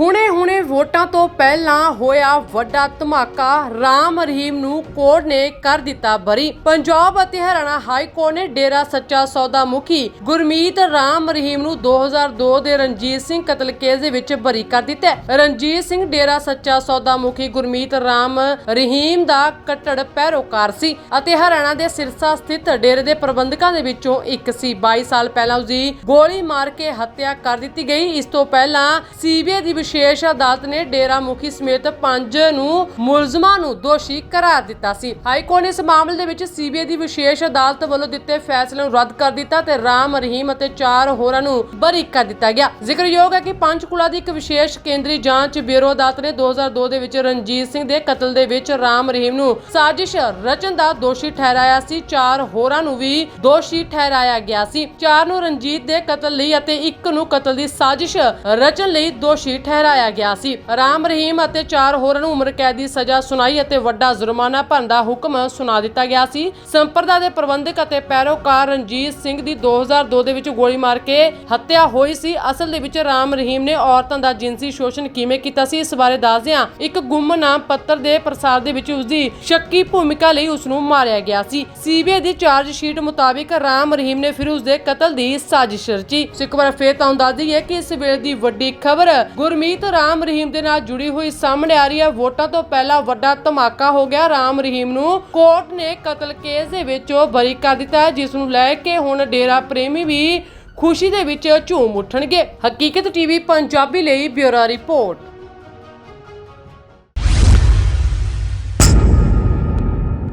ਹੁਣੇ ਹੁਣੇ ਵੋਟਾਂ ਤੋਂ ਪਹਿਲਾਂ ਹੋਇਆ ਵੱਡਾ ਧਮਾਕਾ। ਰਾਮ ਰਹੀਮ ਨੂੰ ਕੋਰਟ ਨੇ ਕਰ ਦਿੱਤਾ ਬਰੀ। ਪੰਜਾਬ ਅਤੇ ਹਰਿਆਣਾ ਹਾਈ ਕੋਰਟ ਨੇ ਡੇਰਾ ਸੱਚਾ ਸੌਦਾ ਮੁਖੀ ਗੁਰਮੀਤ ਰਾਮ ਰਹੀਮ ਨੂੰ 2002 ਦੇ ਰਣਜੀਤ ਸਿੰਘ ਕਤਲ ਕੇਸ ਦੇ ਵਿੱਚ ਬਰੀ ਕਰ ਦਿੱਤਾ ਰਣਜੀਤ ਸਿੰਘ ਡੇਰਾ ਸੱਚਾ ਸੌਦਾ ਮੁਖੀ ਗੁਰਮੀਤ ਰਾਮ ਰਹੀਮ ਦਾ ਕੱਟੜ ਪੈਰੋਕਾਰ ਸੀ ਅਤੇ ਹਰਿਆਣਾ ਦੇ ਸਿਰਸਾ ਸਥਿਤ ਡੇਰੇ ਦੇ ਪ੍ਰਬੰਧਕਾਂ ਦੇ ਵਿੱਚੋਂ ਇੱਕ ਸੀ। 22 ਸਾਲ ਪਹਿਲਾਂ ਉਸਦੀ ਗੋਲੀ ਮਾਰ ਕੇ ਹੱਤਿਆ ਕਰ ਦਿੱਤੀ ਗਈ। ਇਸ ਤੋਂ ਪਹਿਲਾਂ ਸੀਬੀਆਈ ਦੀ ਵਿਸ਼ੇਸ਼ ਅਦਾਲਤ ਨੇ ਡੇਰਾ ਮੁਖੀ ਸਮੇਤ ਪੰਜ ਨੂੰ ਮੁਲਜ਼ਮਾਂ ਨੂੰ ਦੋਸ਼ੀ ਕਰਾਰ ਦਿੱਤਾ ਸੀ। ਹਾਈ ਕੋਰਟ ਨੇ ਇਸ ਮਾਮਲੇ ਦੇ ਵਿੱਚ ਸੀਬੀਆਈ ਦੀ ਵਿਸ਼ੇਸ਼ ਅਦਾਲਤ ਵੱਲੋਂ ਦਿੱਤੇ ਫੈਸਲੇ ਨੂੰ ਰੱਦ ਕਰ ਦਿੱਤਾ ਤੇ ਰਾਮ, ਰਹੀਮ ਅਤੇ ਚਾਰ ਹੋਰਾਂ ਨੂੰ ਬਰੀ ਕਰ ਦਿੱਤਾ ਗਿਆ। ਜ਼ਿਕਰਯੋਗ ਹੈ ਕਿ ਪੰਚਕੂਲਾ ਦੀ ਇੱਕ ਵਿਸ਼ੇਸ਼ ਕੇਂਦਰੀ ਜਾਂਚ ਬਿਊਰੋ ਅਦਾਲਤ ਨੇ 2002 ਦੇ ਵਿੱਚ ਰਣਜੀਤ ਸਿੰਘ ਦੇ ਕਤਲ ਦੇ ਵਿੱਚ ਰਾਮ, ਰਹੀਮ ਨੂੰ ਸਾਜ਼ਿਸ਼ ਰਚਨ ਦਾ ਦੋਸ਼ੀ ਠਹਿਰਾਇਆ ਸੀ। ਚਾਰ ਹੋਰਾਂ ਨੂੰ ਵੀ ਦੋਸ਼ੀ ਠਹਿਰਾਇਆ ਗਿਆ ਸੀ। ਚਾਰ ਨੂੰ ਰਣਜੀਤ ਦੇ ਕਤਲ ਲਈ ਅਤੇ ਇੱਕ ਨੂੰ ਕਤਲ ਦੀ ਸਾਜ਼ਿਸ਼ ਰਚਨ ਲਈ ਦੋਸ਼ੀ ਠਹਿਰਾਇਆ ਗਿਆ ਸੀ। ਰਾਮ, ਰਹੀਮ ਅਤੇ ਚਾਰ ਹੋਰਾਂ ਨੂੰ ਉਮਰ ਕੈਦ ਦੀ ਸਜ਼ਾ ਸੁਣਾਈ ਅਤੇ ਵੱਡਾ ਜੁਰਮਾਨਾ ਭਰਨ ਦਾ ਹੁਕਮ ਸੁਣਾ ਦਿੱਤਾ ਗਿਆ ਸੀ। ਸੰਪਰਦਾ ਦੇ ਪ੍ਰਬੰਧਕ ਅਤੇ ਪੈਰੋਕਾਰ ਰਣਜੀਤ ਸਿੰਘ ਦੀ 2002 ਦੇ ਵਿੱਚ ਗੋਲੀ ਮਾਰ ਕੇ ਹੱਤਿਆ ਹੋਈ ਸੀ। ਅਸਲ ਦੇ ਵਿੱਚ ਰਾਮ, ਰਹੀਮ ਨੇ ਔਰਤਾਂ ਦਾ ਜਿਨਸੀ ਸ਼ੋਸ਼ਣ ਕਿਵੇਂ ਕੀਤਾ ਸੀ, ਇਸ ਬਾਰੇ ਦੱਸਦਿਆਂ ਇੱਕ ਗੁੰਮਨਾਮ ਪੱਤਰ ਦੇ ਪ੍ਰਸਾਰ ਦੇ ਵਿੱਚ ਉਸਦੀ ਸ਼ੱਕੀ ਭੂਮਿਕਾ ਲਈ ਉਸ ਨੂੰ ਮਾਰਿਆ ਗਿਆ ਸੀ। ਸੀਬੀਆਈ ਦੀ ਚਾਰਜ ਸ਼ੀਟ ਮੁਤਾਬਿਕ ਰਾਮ, ਰਹੀਮ ਨੇ ਫਿਰ ਉਸਦੇ ਕਤਲ ਦੀ ਸਾਜ਼ਿਸ਼ ਰਚੀ। ਸੋ ਇੱਕ ਵਾਰ ਫੇਰ ਤੁਹਾਨੂੰ ਦੱਸ ਦਈਏ ਕਿ ਇਸ ਵੇਲੇ ਦੀ ਵੱਡੀ ਖਬਰ ਗੁਰਮੀਤ ਰਾਮ ਰਹੀਮ ਦੇ ਨਾਲ ਜੁੜੀ ਹੋਈ ਸਾਹਮਣੇ ਆ ਰਹੀ ਹੈ। ਵੋਟਾਂ ਤੋਂ ਪਹਿਲਾਂ ਵੱਡਾ ਧਮਾਕਾ ਹੋ ਗਿਆ। ਰਾਮ ਰਹੀਮ ਨੂੰ ਕੋਰਟ ਨੇ ਕਤਲ ਕੇਸ ਦੇ ਵਿੱਚੋਂ ਬਰੀ ਕਰ ਦਿੱਤਾ ਜਿਸ ਨੂੰ ਲੈ ਕੇ ਹੁਣ ਡੇਰਾ ਪ੍ਰੇਮੀ ਵੀ ਖੁਸ਼ੀ ਦੇ ਵਿੱਚ ਝੂਮ ਉੱਠਣਗੇ। ਹਕੀਕਤ ਟੀਵੀ, ਪੰਜਾਬੀ ਲਈ ਬਿਊਰੋ ਰਿਪੋਰਟ।